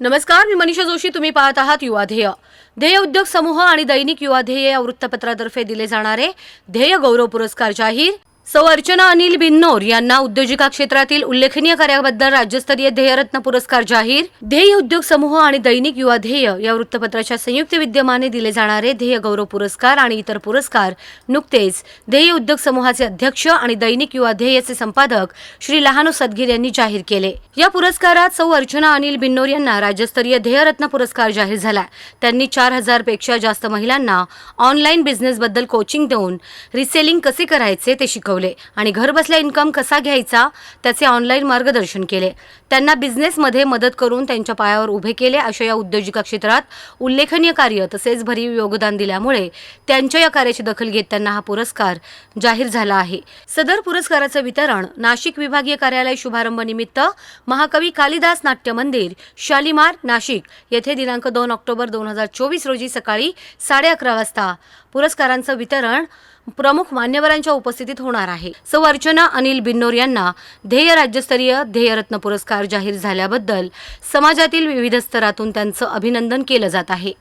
नमस्कार मी मनीषा जोशी तुम्ही पाहत आहात युवा ध्येय. ध्येय उद्योग समूह आणि दैनिक युवा ध्येय या वृत्तपत्रातर्फे दिले जाणारे ध्येय गौरव पुरस्कार जाहीर सौ अर्चना अनिल बिन्नोर यांना उद्योजिका क्षेत्रातील उल्लेखनीय कार्याबद्दल राज्यस्तरीय ध्येयरत्न पुरस्कार जाहीर. ध्येय उद्योग समूह आणि दैनिक युवा ध्येय या वृत्तपत्राच्या संयुक्त विद्यमाने दिले जाणारे ध्येय गौरव पुरस्कार आणि इतर पुरस्कार नुकतेच ध्येय उद्योग समूहाचे अध्यक्ष आणि दैनिक युवा ध्येयचे संपादक श्री लहानू सदगीर यांनी जाहीर केले. या पुरस्कारात सौ अर्चना अनिल बिन्नोर यांना राज्यस्तरीय ध्येयरत्न पुरस्कार जाहीर झाला. त्यांनी चार हजारपेक्षा जास्त महिलांना ऑनलाईन बिझनेसबद्दल कोचिंग देऊन रिसेलिंग कसे करायचे ते शिकवले आणि घरबसल्या इन्कम कसा घ्यायचा त्याचे ऑनलाईन मार्गदर्शन केले. त्यांना बिझनेसमध्ये मदत करून त्यांच्या पायावर उभे केले अशा या उद्योजिका क्षेत्रात उल्लेखनीय कार्य तसेच भरीव योगदान दिल्यामुळे त्यांच्या या कार्याची दखल घेत त्यांना हा पुरस्कार जाहीर झाला आहे. सदर पुरस्काराचं वितरण नाशिक विभागीय कार्यालय शुभारंभ निमित्त महाकवी कालिदास नाट्य मंदिर शालिमार नाशिक येथे दिनांक दोन ऑक्टोबर दोन हजार चोवीस रोजी सकाळी साडे अकरा वाजता पुरस्कारांचं वितरण प्रमुख मान्यवरांच्या उपस्थितीत होणार आहे. सौ अर्चना अनिल बिन्नोर यांना ध्येय राज्यस्तरीय ध्येयरत्न पुरस्कार जाहीर झाल्याबद्दल समाजातील विविध स्तरातून त्यांचं अभिनंदन केलं जात आहे.